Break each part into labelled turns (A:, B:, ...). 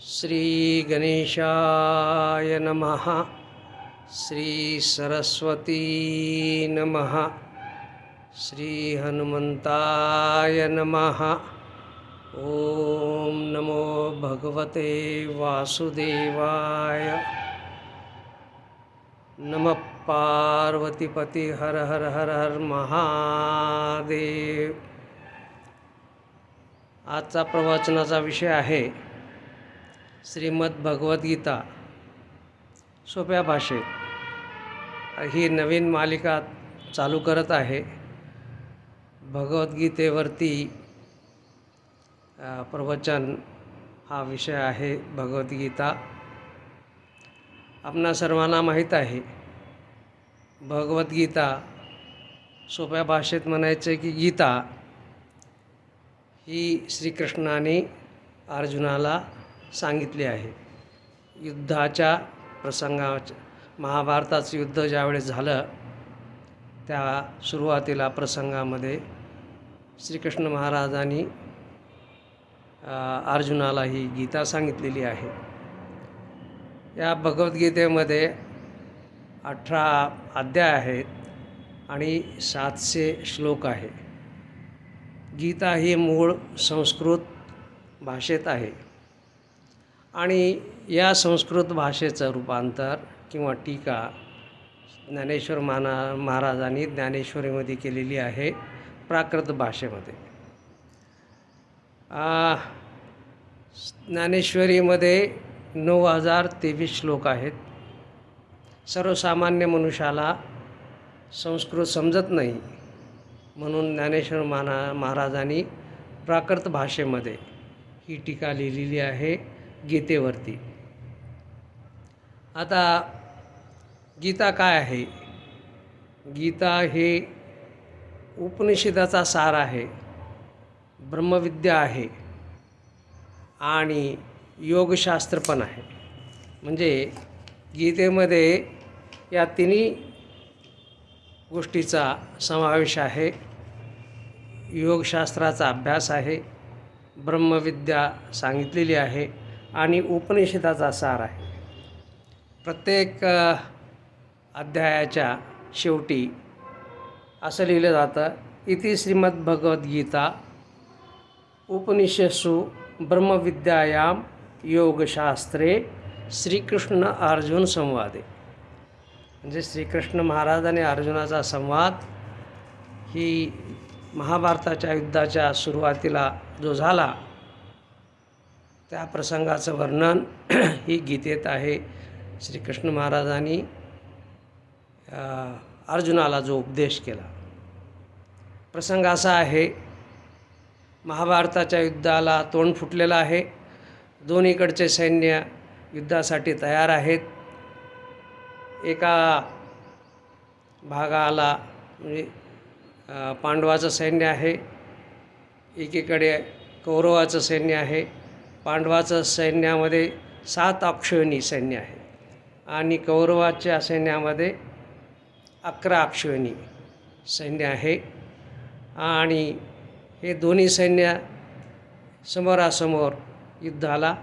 A: श्रीगणेशाय नमः। श्रीसरस्वती नमः। श्रीहनुमन्ताय नमः। ॐ नमो भगवते वासुदेवाय। नमः पार्वतीपती हर हर हर हर महादेव। आजचा प्रवचनाचा विषय आहे श्रीमद भगवद्गीता सोप्या भाषेत. ही नवीन मालिका चालू करत आहे. भगवद्गीतेवरती प्रवचन हा विषय आहे भगवद्गीता आपणा सर्वांना माहीत आहे भगवद्गीता सोप्या भाषेत म्हणायचं की गीता ही श्रीकृष्णाने अर्जुनाला सांगितले आहे. युद्धाच्या प्रसंगाच्या महाभारताचं युद्ध ज्यावेळेस झालं त्या सुरुवातीला प्रसंगामध्ये श्रीकृष्ण महाराजांनी अर्जुनाला ही गीता सांगितलेली आहे. या भगवद्गीतेमध्ये अठरा अध्याय आहेत आणि सातशे श्लोक आहे. गीता ही मूळ संस्कृत भाषेत आहे. आणि या संस्कृत भाषेचं रूपांतर किंवा टीका ज्ञानेश्वर माना महाराजांनी ज्ञानेश्वरीमध्ये केलेली आहे प्राकृत भाषेमध्ये. ज्ञानेश्वरीमध्ये नऊ हजार तेवीस श्लोक आहेत. सर्वसामान्य मनुष्याला संस्कृत समजत नाही म्हणून ज्ञानेश्वर माना महाराजांनी प्राकृत भाषेमध्ये ही टीका लिहिलेली आहे. गीतेवरती. आता गीता काय आहे? गीता हे उपनिषदाचा सार आहे ब्रह्मविद्या आहे आणि योगशास्त्र पण आहे. म्हणजे गीतेमध्ये या तिन्ही गोष्टीचा समावेश आहे. योगशास्त्राचा अभ्यास आहे. ब्रह्मविद्या सांगितलेली आहे. आणि उपनिषदाचा सार आहे. प्रत्येक अध्यायाच्या शेवटी असं लिहिलं जातं इति श्रीमद्भगवद्गीता उपनिषसु ब्रह्मविद्यायाम योगशास्त्रे श्रीकृष्ण अर्जुन संवादे. म्हणजे श्रीकृष्ण महाराज आणि अर्जुनाचा संवाद ही महाभारताच्या युद्धाच्या सुरुवातीला जो झाला त्या प्रसंगाचं वर्णन ही गीतेत आहे श्रीकृष्ण महाराजांनी अर्जुनाला जो उपदेश केला. प्रसंग असा आहे महाभारताच्या युद्धाला तोंड फुटलेलं आहे. दोन्हीकडचे सैन्य युद्धासाठी तयार आहेत. एका भागाला म्हणजे पांडवाचं सैन्य आहे. एकीकडे कौरवाचं सैन्य आहे. पांडवाचं सैन्यामध्ये सात अक्षयणी सैन्य आहे आणि कौरवाच्या सैन्यामध्ये अकरा अक्षयणी सैन्य आहे. आणि हे दोन्ही सैन्य समोरासमोर युद्धाला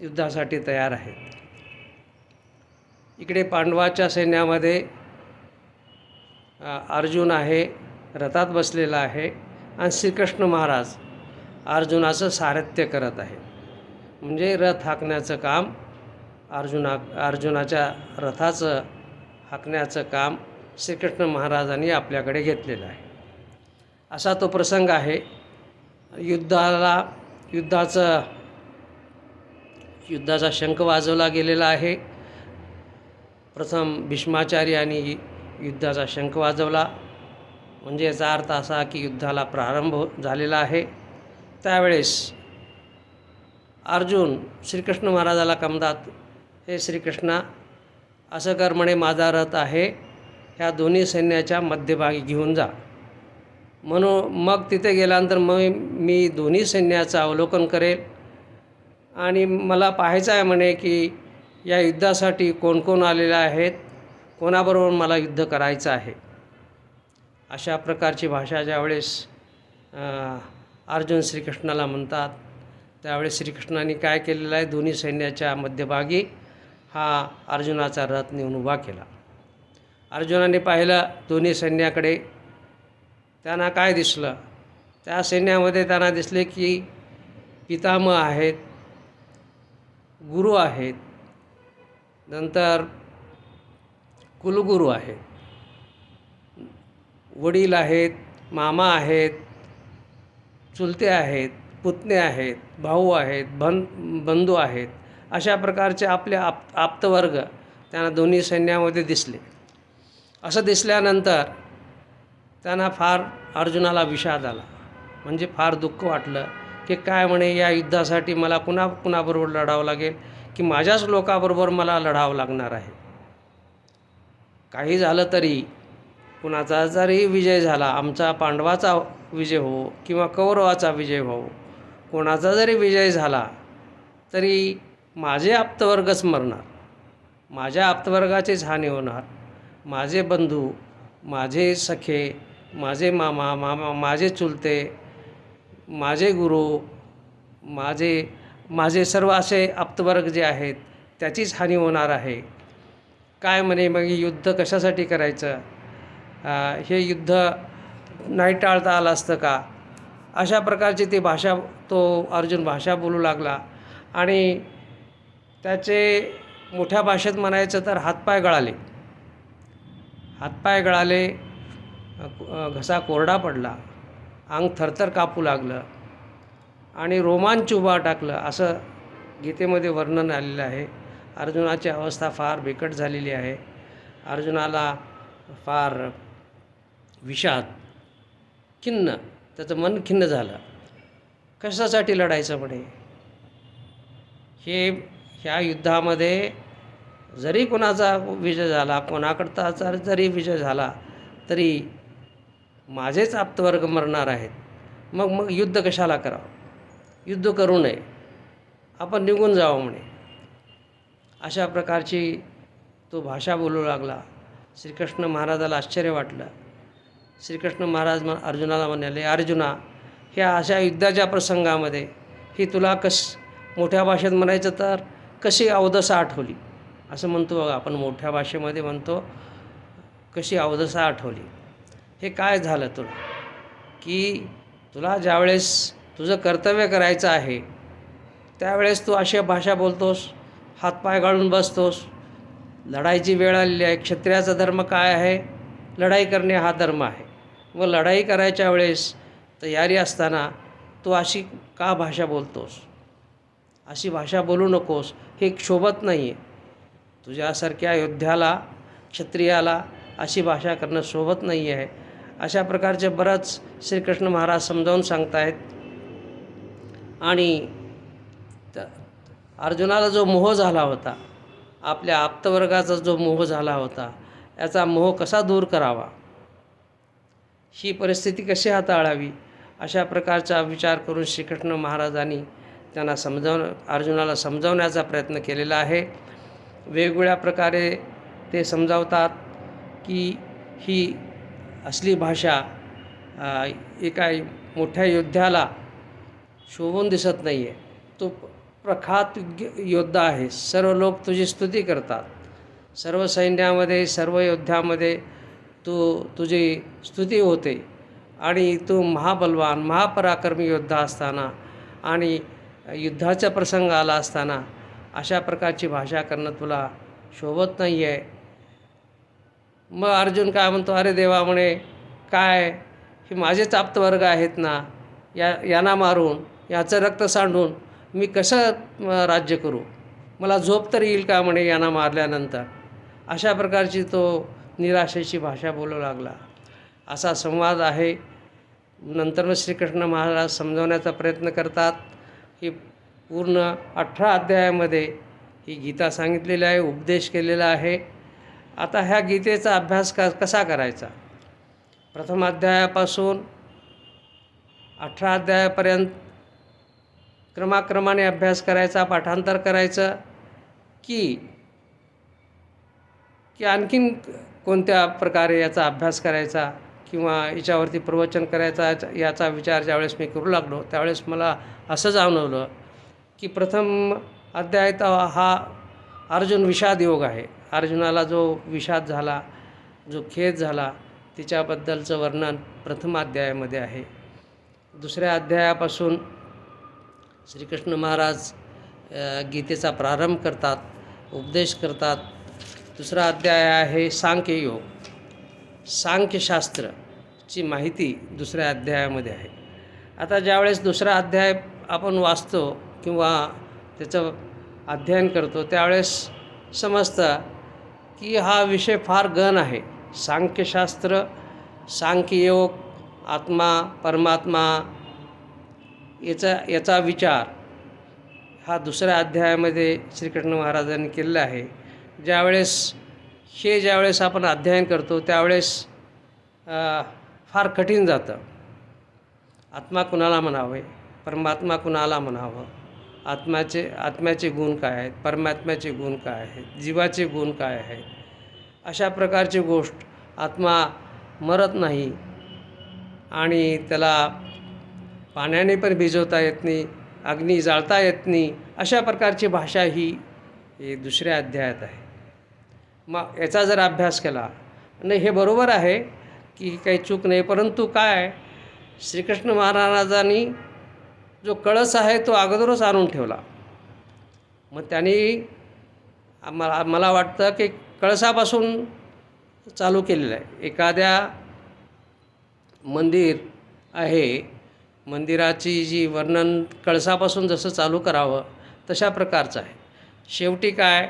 A: युद्धासाठी तयार आहेत. इकडे पांडवाच्या सैन्यामध्ये अर्जुन आहे रथात बसलेला आहे आणि श्रीकृष्ण महाराज अर्जुनाचं सारथ्य करत आहे. म्हणजे रथ हाकण्याचं काम अर्जुना अर्जुनाच्या रथाचं हाकण्याचं काम श्रीकृष्ण महाराजांनी आपल्याकडे घेतलेलं आहे. असा तो प्रसंग आहे. युद्धाला युद्धाचं युद्धाचा शंख वाजवला गेलेला आहे. प्रथम भीष्माचार्य यांनी युद्धाचा शंख वाजवला. म्हणजे याचा अर्थ असा की युद्धाला प्रारंभ झालेला आहे. त्यावेळेस अर्जुन श्रीकृष्ण महाराजाला कमदात हे श्रीकृष्णा असं कर म्हणे माझा रथ आहे ह्या दोन्ही सैन्याच्या मध्यभागी घेऊन जा. म्हणून मग तिथे गेल्यानंतर मग मी दोन्ही सैन्याचं अवलोकन करेल. आणि मला पाहायचं आहे म्हणे की या युद्धासाठी कोण कोण आलेले आहेत कोणाबरोबर मला युद्ध करायचं आहे? अशा प्रकारची भाषा ज्यावेळेस अर्जुन श्रीकृष्णाला म्हणतात. त्यावेळेस श्रीकृष्णाने काय केलेलं आहे? दोन्ही सैन्याच्या मध्यभागी हा अर्जुनाचा रथ नेऊन उभा केला. अर्जुनाने पाहिलं दोन्ही सैन्याकडे त्यांना काय दिसलं? त्या सैन्यामध्ये त्यांना दिसले की पितामह आहेत गुरु आहेत नंतर कुलगुरू आहेत वडील आहेत मामा आहेत चुलते आहेत पुतणे आहेत भाऊ आहेत बन बंधू आहेत अशा प्रकारचे आपले आप आप्तवर्ग त्यांना दोन्ही सैन्यामध्ये दिसले. असं दिसल्यानंतर त्यांना फार अर्जुनाला विषाद आला. म्हणजे फार दुःख वाटलं की काय म्हणे या युद्धासाठी मला कुणा कुणाबरोबर लढावं लागेल की माझ्याच लोकाबरोबर मला लढावं लागणार आहे? काही झालं तरी कुणाचा जरी विजय झाला आमचा पांडवाचा विजय हो किंवा कौरवाचा विजय हो कोणाचा जरी विजय झाला तरी माझे आप्तवर्गच मरणार माझ्या आप्तवर्गाचीच हानी होणार. माझे बंधू माझे सखे माझे मामा मामा माझे चुलते माझे गुरु माझे माझे सर्व असे आप्तवर्ग जे आहेत त्याचीच हानी होणार आहे. काय म्हणे मग युद्ध कशासाठी करायचं? हे युद्ध नाही टाळता आलं असतं का? अशा प्रकारची ती भाषा तो अर्जुन भाषा बोलू लागला. आणि त्याचे मोठ्या भाषेत म्हणायचं तर हातपाय गळाले. हातपाय गळाले घसा कोरडा पडला अंग थरथर कापू लागलं आणि रोमांच उभा टाकलं. असं गीतेमध्ये वर्णन आलेलं आहे. अर्जुनाची अवस्था फार बिकट झालेली आहे. अर्जुनाला फार विषाद खिन्न त्याचं मन खिन्न झालं. कशासाठी लढायचं म्हणे? हे ह्या युद्धामध्ये जरी कोणाचा विजय झाला कोणाकडचा जरी विजय झाला तरी माझेच आप्तवर्ग मरणार आहेत. मग मग युद्ध कशाला करावं? युद्ध करू नये. आपण निघून जावं म्हणे. अशा प्रकारची तो भाषा बोलू लागला. श्रीकृष्ण महाराजाला आश्चर्य वाटलं. श्रीकृष्ण महाराज म अर्जुनाला म्हणाले अर्जुना ह्या अशा युद्धाच्या प्रसंगामध्ये ही तुला कस मोठ्या भाषेत म्हणायचं तर कशी अवदसा आठवली? असं म्हणतो बघा आपण मोठ्या भाषेमध्ये म्हणतो कशी अवदसा आठवली? हे काय झालं तुला? की तुला ज्यावेळेस तुझं कर्तव्य करायचं आहे त्यावेळेस तू अशा भाषा बोलतोस हातपाय गाळून बसतोस लढाईची वेळ आलेली आहे क्षत्रियाचा धर्म काय आहे? लढाई करणे हा धर्म आहे. व लढाई करायच्या वेळेस तयारी असताना तू अशी का भाषा बोलतोस? अशी भाषा बोलू नकोस हे शोभत नाही आहे तुझ्यासारख्या योद्ध्याला क्षत्रियाला अशी भाषा करणं शोभत नाही आहे अशा प्रकारचे बरंच श्रीकृष्ण महाराज समजावून सांगतायत. आणि त अर्जुनाला जो मोह झाला होता आपल्या आप्तवर्गाचा जो मोह झाला होता याचा मोह कसा दूर करावा? ही परिस्थिती कशी हाताळावी अशा प्रकारचा विचार करून श्रीकृष्ण महाराजांनी त्यांना समजावून अर्जुनाला समजावण्याचा प्रयत्न केलेला आहे. वेगवेगळ्या प्रकारे ते समजावतात की ही असली भाषा एका मोठ्या योद्ध्याला शोभून दिसत नाही आहे तो प्रखात योद्धा आहे. सर्व लोक तुझी स्तुती करतात. सर्व सैन्यामध्ये सर्व योद्ध्यामध्ये तू तुझी स्तुती होते. आणि तू महाबलवान महापराक्रमी योद्धा असताना आणि युद्धाचा प्रसंग आला असताना अशा प्रकारची भाषा करणं तुला शोभत नाही आहे मग अर्जुन काय म्हणतो अरे देवा म्हणे काय? हे माझेच आप्तवर्ग आहेत ना या यांना मारून याचं रक्त सांडून मी कसं राज्य करू? मला झोप तर येईल का म्हणे यांना मारल्यानंतर? अशा प्रकारची तो निराशेची भाषा बोलू लागला. असा संवाद आहे. नंतर मग श्रीकृष्ण महाराज समजवण्याचा प्रयत्न करतात. ही पूर्ण अठरा अध्यायामध्ये ही गीता सांगितलेली आहे उपदेश केलेला आहे. आता ह्या गीतेचा अभ्यास क कसा करायचा? प्रथम अध्यायापासून अठरा अध्यायापर्यंत क्रमाक्रमाने अभ्यास करायचा पाठांतर करायचं की की आणखीन कोणत्या प्रकारे याचा अभ्यास करायचा किंवा याच्यावरती प्रवचन करायचा याचा- याचा विचार ज्यावेळेस मी करू लागलो त्यावेळेस मला असं जाणवलं की प्रथम अध्याय हा अर्जुन विषाद योग आहे. अर्जुनाला जो विषाद झाला जो खेद झाला तिच्याबद्दलचं वर्णन प्रथम अध्यायामध्ये आहे. दुसऱ्या अध्यायापासून श्रीकृष्ण महाराज गीतेचा प्रारंभ करतात उपदेश करतात दुसरा अध्याय आहे सांख्ययोग सांख्यशास्त्रची माहिती दुसऱ्या अध्यायामध्ये आहे. आता ज्यावेळेस दुसरा अध्याय आपण वाचतो किंवा त्याचं अध्ययन करतो त्यावेळेस समजतं की हा विषय फार गण आहे. सांख्यशास्त्र सांख्ययोग आत्मा परमात्मा याचा याचा विचार हा दुसऱ्या अध्यायामध्ये श्रीकृष्ण महाराजांनी केलेला आहे. ज्यावेळेस हे ज्यावेळेस आपण अध्ययन करतो त्यावेळेस फार कठीण जातं. आत्मा कुणाला म्हणावे? परमात्मा कुणाला म्हणावं? आत्म्याचे आत्म्याचे गुण काय आहेत? परमात्म्याचे गुण काय आहेत? जीवाचे गुण काय आहेत? अशा प्रकारची गोष्ट आत्मा मरत नाही आणि त्याला पाण्याने पण भिजवता येत नाही अग्नी जाळता येत नाही अशा प्रकारची भाषा ही दुसऱ्या अध्यायात आहे. मग याचा जर अभ्यास केला नाही हे बरोबर आहे की काही चूक नाही परंतु काय? श्रीकृष्ण महाराजांनी जो कळस आहे तो अगोदरच आणून ठेवला. मग त्यांनी मला मला वाटतं की कळसापासून चालू केलेलं आहे. एखाद्या मंदिर आहे मंदिराची जी वर्णन कळसापासून जसं चालू करावं तशा प्रकारचं आहे. शेवटी काय?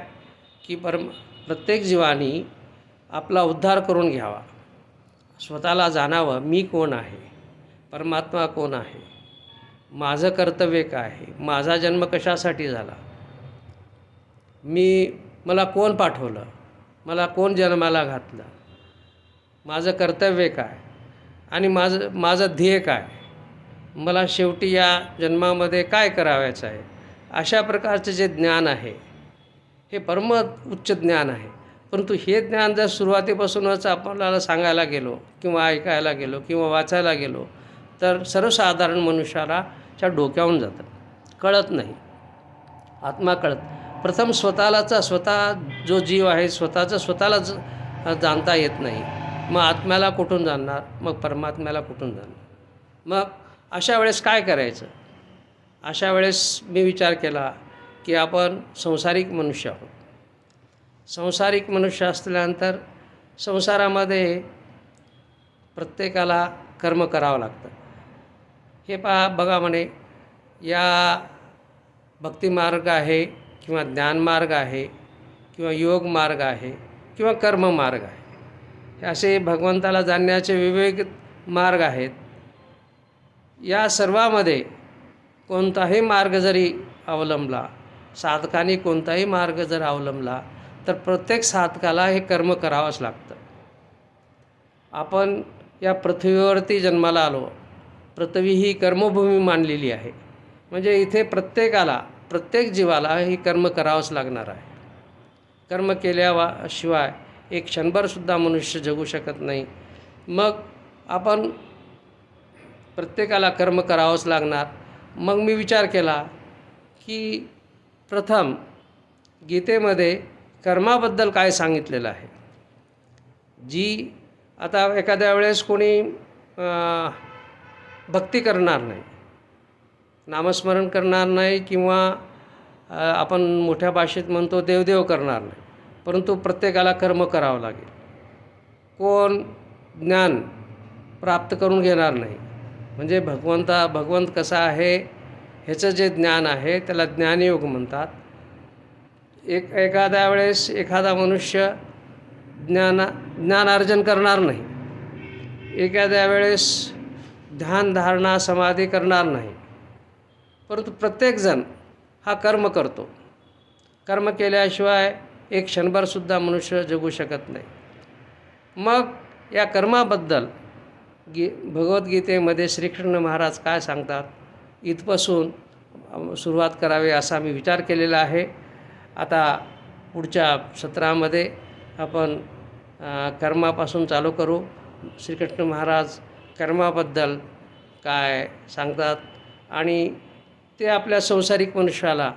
A: की परम प्रत्येक जीवानी आपला उद्धार करून घ्यावा. स्वतःला जाणावं मी कोण आहे? परमात्मा कोण आहे? माझं कर्तव्य काय आहे? माझा जन्म कशासाठी झाला? मी मला कोण पाठवलं? मला कोण जन्माला घातलं? माझं कर्तव्य काय? आणि माझं माझं ध्येय काय? मला शेवटी या जन्मामध्ये काय करावायचं आहे? अशा प्रकारचं जे ज्ञान आहे हे परम उच्च ज्ञान आहे. परंतु हे ज्ञान जर सुरुवातीपासूनच आपल्याला सांगायला गेलो किंवा ऐकायला गेलो किंवा वाचायला गेलो तर सर्वसाधारण मनुष्याला च्या डोक्यावून जातं. कळत नाही. आत्मा कळत. प्रथम स्वतःलाचा स्वतः जो जीव आहे स्वतःचं स्वतःला जाणता येत नाही. मग आत्म्याला कुठून जाणणार मग परमात्म्याला कुठून जाणार? मग अशा वेळेस काय करायचं? अशा वेळेस मी विचार केला की आपण संसारिक मनुष्य आहोत. संसारिक मनुष्य असल्यानंतर संसारामध्ये प्रत्येकाला कर्म करावं लागतं. हे पहा बघा म्हणे या भक्तिमार्ग आहे किंवा ज्ञानमार्ग आहे किंवा योग मार्ग आहे किंवा कर्म मार्ग आहे असे भगवंताला जाणण्याचे विवेक मार्ग आहेत. या सर्वामध्ये कोणताही मार्ग जरी अवलंबला साधकाने कोणताही मार्ग जर अवलंबला तर प्रत्येक साधकाला हे कर्म करावंच लागतं. आपण या पृथ्वीवरती जन्माला आलो पृथ्वी ही कर्मभूमी मानलेली आहे. म्हणजे इथे प्रत्येकाला प्रत्येक जीवाला ही कर्म करावंच लागणार आहे. कर्म केल्यावा शिवाय एक क्षणभरसुद्धा मनुष्य जगू शकत नाही. मग आपण प्रत्येकाला कर्म करावंच लागणार. मग मी विचार केला की प्रथम गीतेमध्ये कर्माबद्दल काय सांगितलेलं आहे? जी आता एखाद्या वेळेस कोणी भक्ती करणार नाही नामस्मरण करणार नाही किंवा आपण मोठ्या भाषेत म्हणतो देवदेव करणार नाही परंतु प्रत्येकाला कर्म करावं लागेल. कोण ज्ञान प्राप्त करून घेणार नाही म्हणजे भगवंता भगवंत कसा आहे ह्याचं जे ज्ञान आहे त्याला ज्ञानयोग म्हणतात. एक एखाद्या वेळेस एखादा मनुष्य ज्ञाना ज्ञानार्जन करणार नाही. एखाद्या वेळेस ध्यानधारणा समाधी करणार नाही. परंतु प्रत्येकजण हा कर्म करतो. कर्म केल्याशिवाय एक क्षणभरसुद्धा मनुष्य जगू शकत नाही. मग या कर्माबद्दल गी भगवद्गीतेमध्ये श्रीकृष्ण महाराज काय सांगतात? इथपासून सुरुवात करावी असा मी विचार केलेला आहे. आता पुढच्या सत्रामध्ये आपण कर्मापासून चालू करू. श्रीकृष्ण महाराज कर्माबद्दल काय सांगतात आणि ते आपल्या संसारिक मनुष्याला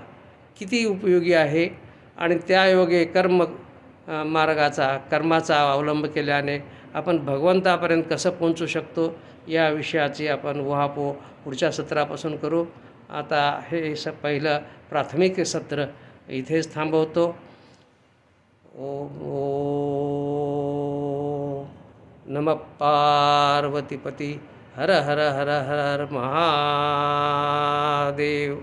A: किती उपयोगी आहे आणि त्यायोगे कर्म मार्गाचा कर्माचा अवलंब केल्याने आपण भगवंतापर्यंत कसं पोहोचू शकतो या विषयाची आपण वहापो पुढच्या सत्रापासून करू. आता हे स पहिलं प्राथमिक सत्र इथेच थांबवतो. ओ ओ नम पार्वतीपती. हर हर हर हर हर महादेव.